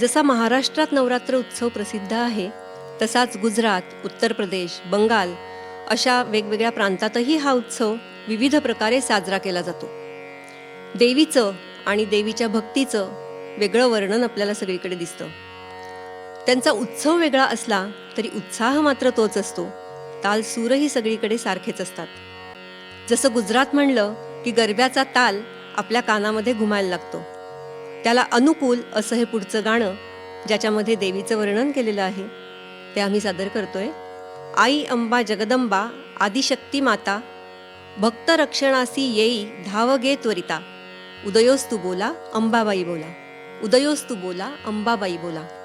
जसा महाराष्ट्रात नवरात्र उत्सव प्रसिद्ध आहे तसाच गुजरात उत्तर प्रदेश बंगाल अशा वेगवेगळ्या प्रांतातही हा उत्सव विविध प्रकारे साजरा केला जातो. देवीचं आणि देवीच्या भक्तीचं वेगळं वर्णन आपल्याला सगळीकडे दिसतं. त्यांचा उत्सव वेगळा असला तरी उत्साह मात्र तोच असतो. ताल सूरही सगळीकडे सारखेच असतात. जसं गुजरात म्हणलं की गरब्याचा ताल आपल्या कानामध्ये घुमायला लागतो. त्याला अनुकूल असं हे पुढचं गाणं ज्याच्यामध्ये देवीचं वर्णन केलेलं आहे ते आम्ही सादर करतोय. आई अंबा जगदंबा आदिशक्ती माता भक्त रक्षणासी येई धाव गे त्वरिता. उदयोस्तु बोला अंबाबाई बोला. उदयोस्तु बोला अंबाबाई बोला.